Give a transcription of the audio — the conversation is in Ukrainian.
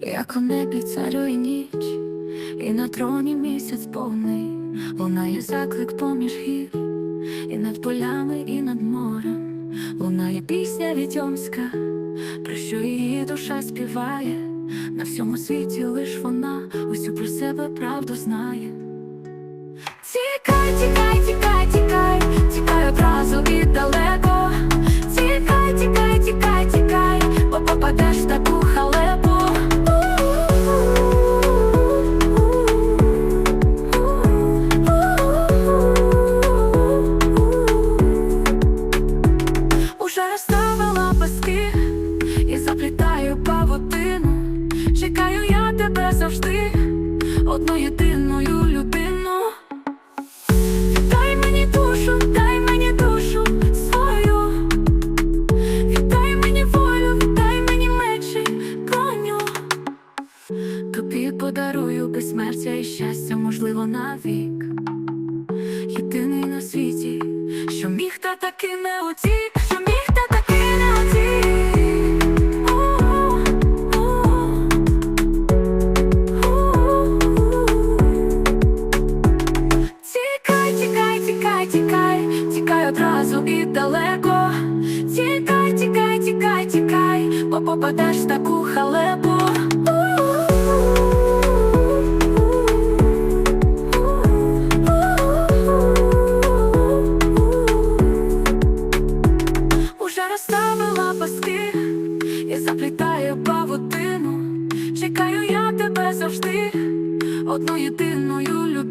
Як у небі царює ніч, і на троні місяць повний, лунає заклик поміж гір, і над полями, і над морем, лунає пісня відьомська, про що її душа співає, на всьому світі лиш вона усю про себе правду знає. Тікай, тікай, тікай, тікай, тікай одразу і далеко. Тікай, тікай, тікай, тікай, бо попадеш в таку халепу. Уже розставила паски і заплітаю павутину. Чекаю я тебе завжди, одну єдиною безсмертя і щастя, можливо, навік. Єдиний на світі, що міг та таки не утік, що міг та таки не утік. Тікай, тікай, тікай, тікай, тікай одразу і далеко. Тікай, тікай, тікай, тікай, бо попадеш в Плітає павутину, чекаю я тебе завжди, одну єдиною людиною.